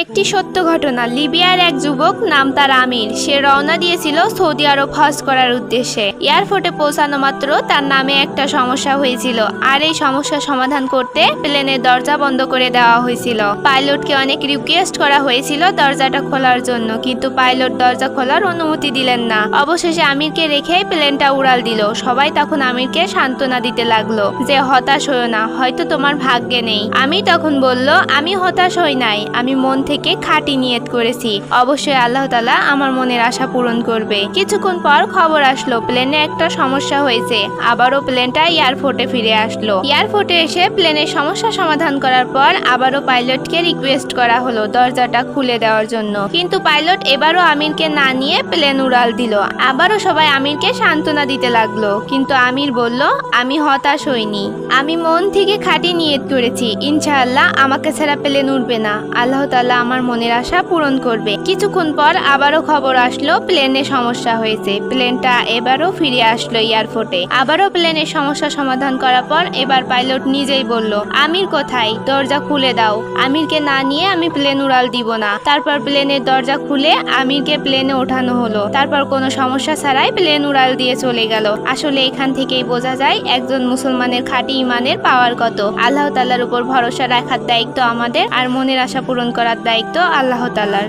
একটি সত্য ঘটনা, লিবিয়ার এক যুবক নাম তার আমির। সে রওনা দিয়েছিল সৌদি আরব হজ করার উদ্দেশ্যে। এয়ারপোর্টে পৌঁছানো মাত্র তার নামে একটা সমস্যা হয়েছিল। আর এই সমস্যা সমাধান করতে প্লেনের দরজা বন্ধ করে দেওয়া হয়েছিল। পাইলটকে অনেক রিকোয়েস্ট করা হয়েছিল দরজাটা খোলার জন্য, কিন্তু পাইলট দরজা খোলার অনুমতি দিলেন না। অবশেষে আমিরকে রেখে প্লেনটা উড়াল দিল। সবাই তখন আমিরকে সান্ত্বনা দিতে লাগল যে, হতাশ হইও না, হয়তো তোমার ভাগ্যে নেই। আমি তখন বলল, আমি হতাশ হই নাই, আমি মন থেকে খাঁটি নিয়ত করেছি। অবশ্যই আল্লাহ তালা আমার মনের আশা পূরণ করবে। কিছুক্ষণ পর খবর আসলো প্লেনে একটা সমস্যা হয়েছে। আবারও প্লেনটা এয়ারপোর্টে ফিরে আসলো। এয়ারপোর্টে এসে প্লেনের সমস্যা সমাধান করার পর আবারও পাইলটকে রিকোয়েস্ট করা হলো দরজাটা খুলে দেওয়ার জন্য। কিন্তু পাইলট এবারও আমিরকে না নিয়ে প্লেন উড়াল দিল। আবারও সবাই আমিরকে সান্ত্বনা দিতে লাগল। কিন্তু আমির বলল, আমি হতাশ হইনি। আমি মন থেকে খাঁটি নিয়ত করেছি। ইনশাআল্লাহ আমাকে ছাড়া প্লেন উঠবে না। আল্লাহ তাআলা আমার মনের আশা পূরণ করবে। কিছুক্ষণ পর আবারও খবর আসলো, প্লেনে সমস্যা হয়েছে। প্লেনটা এবারও ফিরে আসলো এয়ারপোর্টে। আবারও প্লেনের সমস্যা সমাধান করার পর এবার পাইলট নিজেই বলল, আমির কোথায়? দরজা খুলে দাও। আমিরকে না নিয়ে আমি প্লেন উড়াল দিব না। তারপর প্লেনের দরজা খুলে আমিরকে প্লেনে ওঠানো হলো। তারপর কোনো সমস্যা ছাড়াই প্লেন উড়াল দিয়ে চলে গেল। আসলে এখান থেকেই বোঝা যায়, একজন মুসলমানের খাঁটি ইমানের পাওয়ার কত। আল্লাহ তাল্লার উপর ভরসা রাখার দায়িত্ব আমাদের আর মনের আশা পূরণ করার দায়িত্ব আল্লাহ তাল্লার